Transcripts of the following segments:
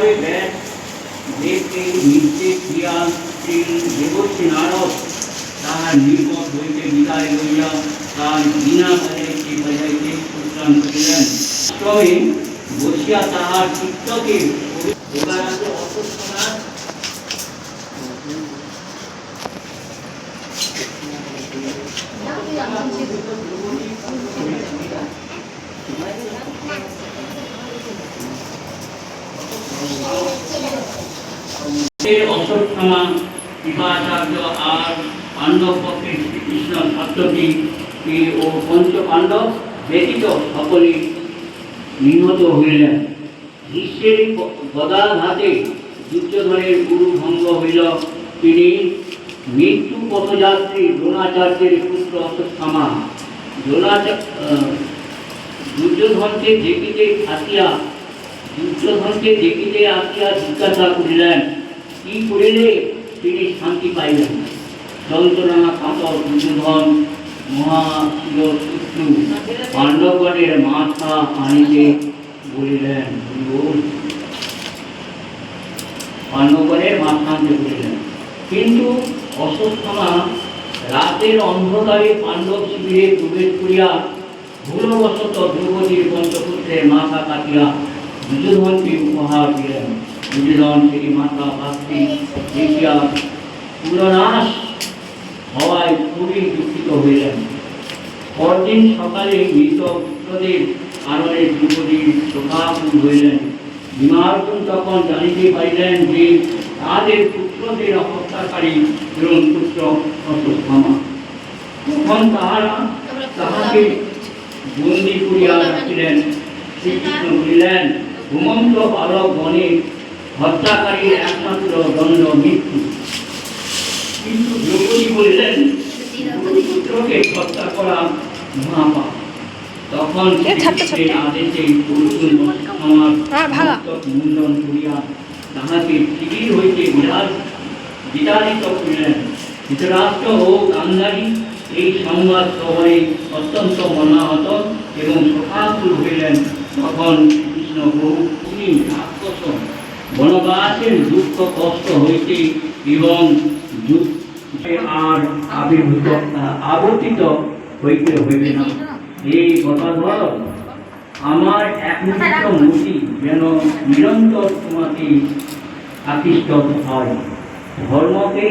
ভাবে ব্যাস দেখতে নিত্যে ক্রিয়া শ্রী দেবশ্রী নারদ তাহার নির্মত হইতে বিদায় লইয়া তার বিনা বাজাইতে বাজাইতে প্রস্থান করিলেন তবে বসিয়া তাহার চিত্তকে আছে অসুস্থনাথ এর অশ্বত্থামা কৃপাচার্য আর পাণ্ডব পক্ষে শ্রীকৃষ্ণ সত্যটি ও পঞ্চ পাণ্ডব ব্যতীত সকলেই নিহত হইলেন গ্রীষ্মের গদাঘাতে দুর্যোধনের গুরু ভঙ্গ হইল তিনি মৃত্যু পথযাত্রী দ্রোণাচার্যের পুত্র অশ্বত্থামা দ্রোণাচার্য দুর্যোধনকে দেখিতে আসিয়া দুর্যোধনকে দেখিতে আসিয়া জিজ্ঞাসা করিলেন কি করিলে তিনি শান্তি পাইলেন যন্ত্রণা কাতর দুর্যোধন মহাশিরশত্রু পাণ্ডবগণের মাথা পানিতে বলিলেন পাণ্ডবগণের মাথা বলিলেন। কিন্তু অশ্বত্থামা রাতের অন্ধকারে পাণ্ডব শিবিরে প্রবেশ করিয়া ভুলবশত দ্রৌপদীর পঞ্চপুত্রের মাথা কাটিয়া দুর্যোধনকে উপহার দিলেন। দুর্যোধন সেই মাথা পাত্রী দেখিয়া পুরনাশ হওয়ায় খুবই দুঃখিত হইলেন পরদিন সকালে মৃত পুত্রদের কারণে দ্রৌপদীর শোকাকুল হইলেন। ভীমার্জুন তখন জানিতে পারিলেন যে তাদের পুত্রদের হত্যাকারী এবং পুত্র অশ্বত্থামা তখন তাহারা তাহাকে বন্দি করিয়া রাখিলেন। শ্রীকৃষ্ণ বলিলেন, ঘুমন্ত বালক গণে হত্যাকারীর একমাত্র দণ্ড মৃত্যু। কিন্তু দ্রৌপদী বলিলেন পুত্রকে হত্যা করা মহাপাপ। তখন। আদেশে আমার হ্যাঁ, মুণ্ডন করিয়া তাহাকে শিবির হইতে বিরাজ বিতাড়িত করিলেন। ধৃতরাষ্ট্র ও গান্ধারী এই সংবাদ সবাই অত্যন্ত মর্মাহত এবং শোকাকুল হইলেন। তখন কৃষ্ণ বহু তিনি রাক্ষস বনবাসের দুঃখ কষ্ট হইতে এবং আর আবির্ভূত আবর্তিত হইতে হইবে না। এই গদাধর আমার একমাত্র মূর্তি যেন নিরন্তর তোমাকে আকৃষ্ট হয়। ধর্মকে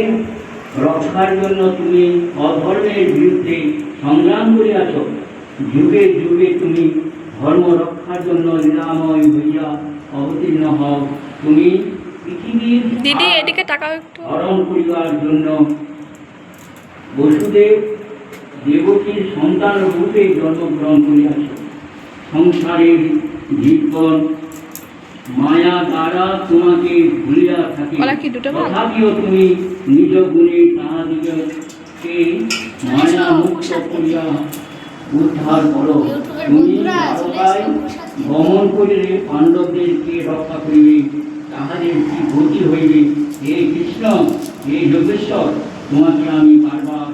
রক্ষার জন্য তুমি অধর্মের বিরুদ্ধে সংগ্রাম করিয়াছ। যুগে যুগে তুমি ধর্ম রক্ষার জন্য নিরাময় হইয়া অবতীর্ণ হও। তুমি পৃথিবীর দিদি এদিকে তাকাও একটু। হরণ করিবার জন্য বসুদেব দেবকীর সন্তান রূপে জন্মগ্রহণ করিয়াছ সংসারের জীবন মায়া দ্বারা তোমাকে ভুলিয়া থাকি? তথাপিও তুমি নিজ গুণে তাহাদিগকে মায়া মুক্ত করিয়া উদ্ধার করো। তুমি গমন করিলে পাণ্ডবদেরকে রক্ষা করিবে। তাহাদের কি গতি হইবে? হে কৃষ্ণ হে যোগেশ্বর তোমাকে আমি বারবার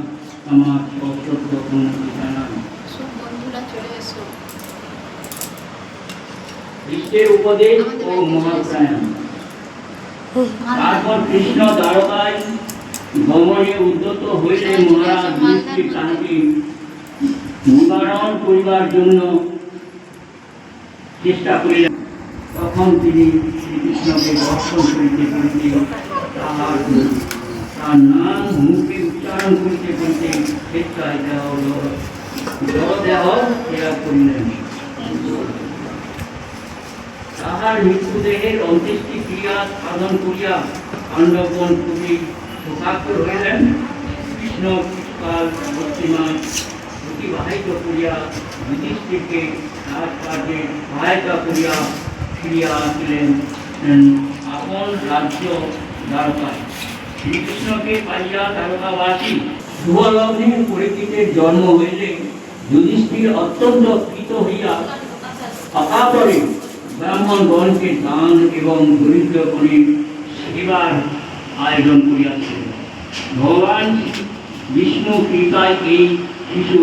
আমার সশ্রদ্ধ প্রণতি জানাই কৃষ্ণের উপদেশ ও মহাপ্রায়ণ তারপর কৃষ্ণ দ্বারকায় ভ্রমণে উদ্যত হইলে মহারাজ তাহাকে নিবারণ করিবার জন্য চেষ্টা করিলেন। তখন তিনি শ্রীকৃষ্ণকে দর্শন করিতে করিতে তাহার তার নাম মুখে উচ্চারণ করিতে করিতে স্বেচ্ছায় দেহ জড়দেহ ক্রিয়া করিলেন। তাহার মৃত্যুদেহের অন্ত্যেষ্টি ক্রিয়া সাধন করিয়া পাণ্ডবগণ খুবই শোকাকুল হইলেন। কৃষ্ণ কাল পশ্চিমা অতিবাহিত করিয়া যুধিষ্ঠিরকে কাজে সহায়তা করিয়া আপন রাজ্য দ্বারকায়। শ্রীকৃষ্ণকে পাইয়া দ্বারকাবাসী শুভলগ্নের জন্ম হইলে যুধিষ্ঠির অত্যন্ত কৃত হইয়া অকাতরে ব্রাহ্মণগণকে দান এবং দরিদ্রগণের সেবার আয়োজন করিয়াছিলেন। ভগবান বিষ্ণু কৃপায় এই শিশু